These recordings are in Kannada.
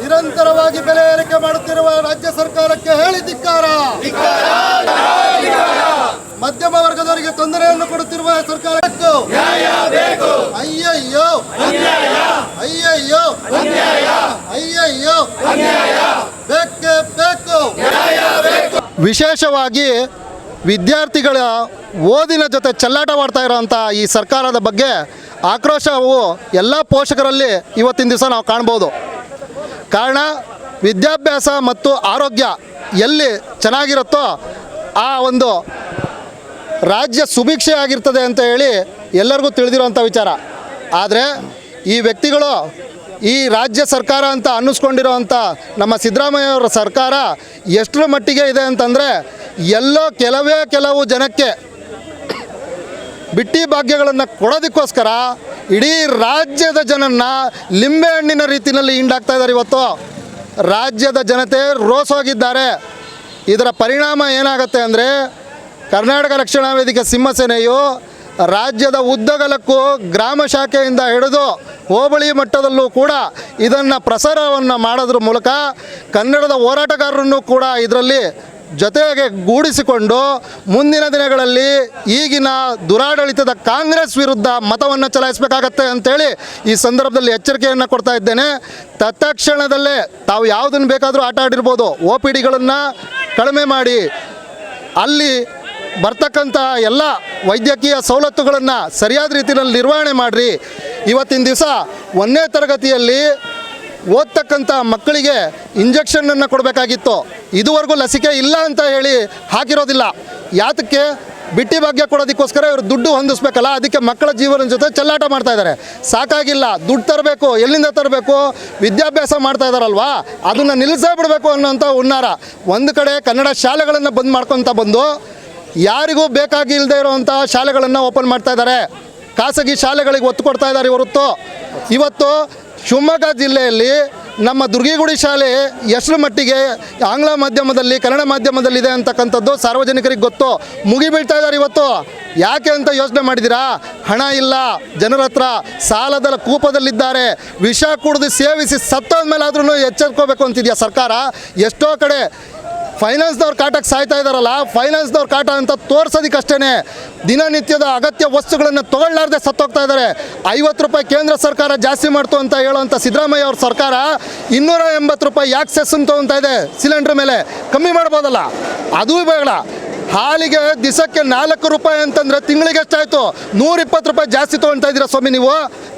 ನಿರಂತರವಾಗಿ ಬೆಲೆ ಏರಿಕೆ ಮಾಡುತ್ತಿರುವ ರಾಜ್ಯ ಸರ್ಕಾರಕ್ಕೆ ಹೇಳಿ ಧಿಕ್ಕಾರ. ಮಧ್ಯಮ ವರ್ಗದವರಿಗೆ ತೊಂದರೆಯನ್ನು ಕೊಡುತ್ತಿರುವ ಸರ್ಕಾರ ಅಯ್ಯಯ್ಯೋ ಅಯ್ಯಯ್ಯೋ ಅಯ್ಯಯ್ಯೋ ಬೇಕೇ ಬೇಕು. ವಿಶೇಷವಾಗಿ ವಿದ್ಯಾರ್ಥಿಗಳ ಓದಿನ ಜೊತೆ ಚೆಲ್ಲಾಟ ಮಾಡ್ತಾ ಇರೋವಂಥ ಈ ಸರ್ಕಾರದ ಬಗ್ಗೆ ಆಕ್ರೋಶವು ಎಲ್ಲ ಪೋಷಕರಲ್ಲಿ ಇವತ್ತಿನ ದಿವಸ ನಾವು ಕಾಣ್ಬೋದು. ಕಾರಣ ವಿದ್ಯಾಭ್ಯಾಸ ಮತ್ತು ಆರೋಗ್ಯ ಎಲ್ಲಿ ಚೆನ್ನಾಗಿರುತ್ತೋ ಆ ಒಂದು ರಾಜ್ಯ ಸುಭಿಕ್ಷೆ ಆಗಿರ್ತದೆ ಅಂತ ಹೇಳಿ ಎಲ್ಲರಿಗೂ ತಿಳಿದಿರುವಂಥ ವಿಚಾರ. ಆದರೆ ಈ ವ್ಯಕ್ತಿಗಳು ಈ ರಾಜ್ಯ ಸರ್ಕಾರ ಅಂತ ಅನ್ನಿಸ್ಕೊಂಡಿರೋವಂಥ ನಮ್ಮ ಸಿದ್ದರಾಮಯ್ಯ ಅವರ ಸರ್ಕಾರ ಎಷ್ಟರ ಮಟ್ಟಿಗೆ ಇದೆ ಅಂತಂದರೆ ಎಲ್ಲೋ ಕೆಲವೇ ಕೆಲವು ಜನಕ್ಕೆ ಬಿಟ್ಟಿ ಭಾಗ್ಯಗಳನ್ನು ಕೊಡೋದಕ್ಕೋಸ್ಕರ ಇಡೀ ರಾಜ್ಯದ ಜನನ್ನ ಲಿಂಬೆಹಣ್ಣಿನ ರೀತಿಯಲ್ಲಿ ಹಿಂಡಾಕ್ತಾ ಇದ್ದಾರೆ ಇವತ್ತು. ರಾಜ್ಯದ ಜನತೆ ರೋಸೋಗಿದ್ದಾರೆ ಇದರ ಪರಿಣಾಮ ಏನಾಗುತ್ತೆ ಅಂದರೆ, ಕರ್ನಾಟಕ ರಕ್ಷಣಾ ವೇದಿಕೆ ಸಿಂಹಸೇನೆಯು ರಾಜ್ಯದ ಉದ್ದಗಲಕ್ಕೂ ಗ್ರಾಮ ಶಾಖೆಯಿಂದ ಹಿಡಿದು ಹೋಬಳಿ ಮಟ್ಟದಲ್ಲೂ ಕೂಡ ಇದನ್ನು ಪ್ರಸಾರವನ್ನು ಮಾಡೋದ್ರ ಮೂಲಕ ಕನ್ನಡದ ಹೋರಾಟಗಾರರನ್ನು ಕೂಡ ಇದರಲ್ಲಿ ಜೊತೆಗೆ ಗೂಡಿಸಿಕೊಂಡು ಮುಂದಿನ ದಿನಗಳಲ್ಲಿ ಈಗಿನ ದುರಾಡಳಿತದ ಕಾಂಗ್ರೆಸ್ ವಿರುದ್ಧ ಮತವನ್ನು ಚಲಾಯಿಸಬೇಕಾಗತ್ತೆ ಅಂತೇಳಿ ಈ ಸಂದರ್ಭದಲ್ಲಿ ಎಚ್ಚರಿಕೆಯನ್ನು ಕೊಡ್ತಾ ಇದ್ದೇನೆ. ತತ್ಕ್ಷಣದಲ್ಲೇ ತಾವು ಯಾವುದನ್ನು ಬೇಕಾದರೂ ಆಟ ಆಡಿರ್ಬೋದು. ಒ ಪಿ ಡಿಗಳನ್ನು ಕಡಿಮೆ ಮಾಡಿ ಅಲ್ಲಿ ಬರ್ತಕ್ಕಂಥ ಎಲ್ಲ ವೈದ್ಯಕೀಯ ಸವಲತ್ತುಗಳನ್ನು ಸರಿಯಾದ ರೀತಿಯಲ್ಲಿ ನಿರ್ವಹಣೆ ಮಾಡಿರಿ. ಇವತ್ತಿನ ದಿವಸ ಒಂದನೇ ತರಗತಿಯಲ್ಲಿ ಓದ್ತಕ್ಕಂಥ ಮಕ್ಕಳಿಗೆ ಇಂಜೆಕ್ಷನನ್ನು ಕೊಡಬೇಕಾಗಿತ್ತು. ಇದುವರೆಗೂ ಲಸಿಕೆ ಇಲ್ಲ ಅಂತ ಹೇಳಿ ಹಾಕಿರೋದಿಲ್ಲ. ಯಾತಕ್ಕೆ? ಬಿಟ್ಟಿ ಭಾಗ್ಯ ಕೊಡೋದಕ್ಕೋಸ್ಕರ ಇವರು ದುಡ್ಡು ಹೊಂದಿಸ್ಬೇಕಲ್ಲ, ಅದಕ್ಕೆ ಮಕ್ಕಳ ಜೀವನದ ಜೊತೆ ಚೆಲ್ಲಾಟ ಮಾಡ್ತಾ ಇದ್ದಾರೆ ಸಾಕಾಗಿಲ್ಲ, ದುಡ್ಡು ತರಬೇಕು, ಎಲ್ಲಿಂದ ತರಬೇಕು, ವಿದ್ಯಾಭ್ಯಾಸ ಮಾಡ್ತಾ ಇದ್ದಾರಲ್ವಾ ಅದನ್ನು ನಿಲ್ಲಿಸೇ ಬಿಡಬೇಕು ಅನ್ನೋಂಥ ಹುನ್ನಾರ. ಒಂದು ಕಡೆ ಕನ್ನಡ ಶಾಲೆಗಳನ್ನು ಬಂದ್ ಮಾಡ್ಕೊತ ಬಂದು, ಯಾರಿಗೂ ಬೇಕಾಗಿಲ್ಲದೆ ಇರುವಂಥ ಶಾಲೆಗಳನ್ನು ಓಪನ್ ಮಾಡ್ತಾ ಇದ್ದಾರೆ ಖಾಸಗಿ ಶಾಲೆಗಳಿಗೆ ಒತ್ತು ಕೊಡ್ತಾ ಇದ್ದಾರೆ ಇವತ್ತು ಇವತ್ತು ಶಿವಮೊಗ್ಗ ಜಿಲ್ಲೆಯಲ್ಲಿ ನಮ್ಮ ದುರ್ಗಿಗುಡಿ ಶಾಲೆ ಎಷ್ಟು ಮಟ್ಟಿಗೆ ಆಂಗ್ಲ ಮಾಧ್ಯಮದಲ್ಲಿ, ಕನ್ನಡ ಮಾಧ್ಯಮದಲ್ಲಿದೆ ಅಂತಕ್ಕಂಥದ್ದು ಸಾರ್ವಜನಿಕರಿಗೆ ಗೊತ್ತು. ಮುಗಿಬೀಳ್ತಾ ಇದ್ದಾರೆ ಇವತ್ತು. ಯಾಕೆ ಅಂತ ಯೋಚನೆ ಮಾಡಿದಿರಾ ಹಣ ಇಲ್ಲ, ಜನರ ಹತ್ರ ಸಾಲದ ಕೂಪದಲ್ಲಿದ್ದಾರೆ. ವಿಷ ಕುಡಿದು ಸೇವಿಸಿ ಸತ್ತೋದ ಮೇಲೆ ಆದ್ರೂ ಎಚ್ಚರಿಕೋಬೇಕು ಅಂತಿದೆಯಾ ಸರ್ಕಾರ? ಎಷ್ಟೋ ಕಡೆ ಫೈನಾನ್ಸ್ದವ್ರ ಕಾಟಕ್ಕೆ ಸಾಯ್ತಾ ಇದ್ದಾರಲ್ಲ ಫೈನಾನ್ಸ್ದವ್ರ ಕಾಟ ಅಂತ ತೋರ್ಸೋದಕ್ಕಷ್ಟೇ ದಿನನಿತ್ಯದ ಅಗತ್ಯ ವಸ್ತುಗಳನ್ನು ತಗೊಳ್ಳಾರ್ದೆ ಸತ್ತೋಗ್ತಾ ಇದ್ದಾರೆ. ಐವತ್ತು ರೂಪಾಯಿ ಕೇಂದ್ರ ಸರ್ಕಾರ ಜಾಸ್ತಿ ಮಾಡ್ತು ಅಂತ ಹೇಳುವಂಥ ಸಿದ್ದರಾಮಯ್ಯ ಅವ್ರ ಸರ್ಕಾರ ಇನ್ನೂರ ಎಂಬತ್ತು ರೂಪಾಯಿ ಯಾಕೆ ಸೆಸ್ ಅಂತ ಇದೆ ಸಿಲಿಂಡ್ರ್ ಮೇಲೆ. ಕಮ್ಮಿ ಮಾಡ್ಬೋದಲ್ಲ? ಅದೂ ಬೇಡ. ಹಾಲಿಗೆ ದಿಸಕ್ಕೆ ನಾಲ್ಕು ರೂಪಾಯಿ ಅಂತಂದರೆ ತಿಂಗಳಿಗೆ ಎಷ್ಟಾಯಿತು? ನೂರಿಪ್ಪತ್ತು ರೂಪಾಯಿ ಜಾಸ್ತಿ ತೊಗೊಳ್ತಾ ಇದ್ದೀರಾ ಸ್ವಾಮಿ ನೀವು?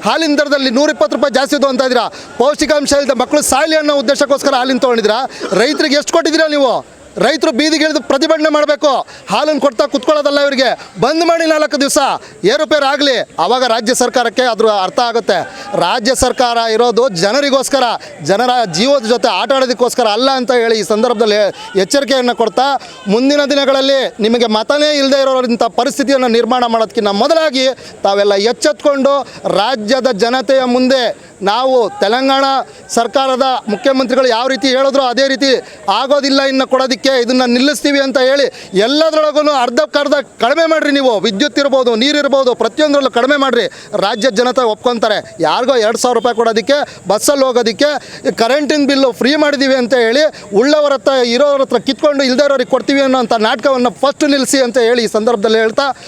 ಹಾಲಿನ ದರದಲ್ಲಿ ನೂರಿಪ್ಪತ್ತು ರೂಪಾಯಿ ಜಾಸ್ತಿ ತೊಗೊಳ್ತಾ ಇದ್ದೀರಾ? ಪೌಷ್ಟಿಕಾಂಶ ಇಲ್ಲದೆ ಮಕ್ಕಳು ಸಾಯಲಿ ಅನ್ನೋ ಉದ್ದೇಶಕ್ಕೋಸ್ಕರ ಹಾಲಿನ ತೊಗೊಂಡಿದ್ದೀರಾ? ರೈತರಿಗೆ ಎಷ್ಟು ಕೊಟ್ಟಿದ್ದೀರಾ ನೀವು? ರೈತರು ಬೀದಿಗಿಳಿದು ಪ್ರತಿಭಟನೆ ಮಾಡಬೇಕು. ಹಾಲನ್ನು ಕೊಡ್ತಾ ಕುತ್ಕೊಳ್ಳೋದಲ್ಲ ಇವರಿಗೆ. ಬಂದ್ ಮಾಡಿ ನಾಲ್ಕು ದಿವಸ. ಏರುಪೇರು ಆಗಲಿ. ಆವಾಗ ರಾಜ್ಯ ಸರ್ಕಾರಕ್ಕೆ ಅದ್ರ ಅರ್ಥ ಆಗುತ್ತೆ. ರಾಜ್ಯ ಸರ್ಕಾರ ಇರೋದು ಜನರಿಗೋಸ್ಕರ. ಜನರ ಜೀವದ ಜೊತೆ ಆಟ ಆಡೋದಕ್ಕೋಸ್ಕರ ಅಲ್ಲ ಅಂತ ಹೇಳಿ ಈ ಸಂದರ್ಭದಲ್ಲಿ ಎಚ್ಚರಿಕೆಯನ್ನು ಕೊಡ್ತಾ, ಮುಂದಿನ ದಿನಗಳಲ್ಲಿ ನಿಮಗೆ ಮತನೇ ಇಲ್ಲದೆ ಇರೋಂಥ ಪರಿಸ್ಥಿತಿಯನ್ನು ನಿರ್ಮಾಣ ಮಾಡೋದಕ್ಕಿಂತ ಮೊದಲಾಗಿ ತಾವೆಲ್ಲ ಎಚ್ಚೆತ್ಕೊಂಡು ರಾಜ್ಯದ ಜನತೆಯ ಮುಂದೆ ನಾವು ತೆಲಂಗಾಣ ಸರ್ಕಾರದ ಮುಖ್ಯಮಂತ್ರಿಗಳು ಯಾವ ರೀತಿ ಹೇಳಿದ್ರು ಅದೇ ರೀತಿ ಆಗೋದಿಲ್ಲ ಇನ್ನು ಕೊಡೋದಕ್ಕೆ, ಇದನ್ನು ನಿಲ್ಲಿಸ್ತೀವಿ ಅಂತ ಹೇಳಿ ಎಲ್ಲದರೊಳಗೂ ಅರ್ಧಕ್ಕರ್ಧ ಕಡಿಮೆ ಮಾಡಿರಿ ನೀವು. ವಿದ್ಯುತ್ ಇರ್ಬೋದು ನೀರಿರ್ಬೋದು ಪ್ರತಿಯೊಂದರಲ್ಲೂ ಕಡಿಮೆ ಮಾಡಿರಿ. ರಾಜ್ಯದ ಜನತೆ ಒಪ್ಕೊತಾರೆ. ಯಾರಿಗೋ ಎರಡು ಸಾವಿರ ರೂಪಾಯಿ ಕೊಡೋದಕ್ಕೆ, ಬಸ್ಸಲ್ಲಿ ಹೋಗೋದಕ್ಕೆ, ಕರೆಂಟಿನ ಬಿಲ್ಲು ಫ್ರೀ ಮಾಡಿದ್ದೀವಿ ಅಂತ ಹೇಳಿ ಉಳ್ಳವರ ಹತ್ರ, ಇರೋರ ಹತ್ರ ಕಿತ್ಕೊಂಡು ಇಲ್ದೇ ಕೊಡ್ತೀವಿ ಅನ್ನೋಂಥ ನಾಟಕವನ್ನು ಫಸ್ಟ್ ನಿಲ್ಲಿಸಿ ಅಂತ ಹೇಳಿ ಈ ಸಂದರ್ಭದಲ್ಲಿ ಹೇಳ್ತಾ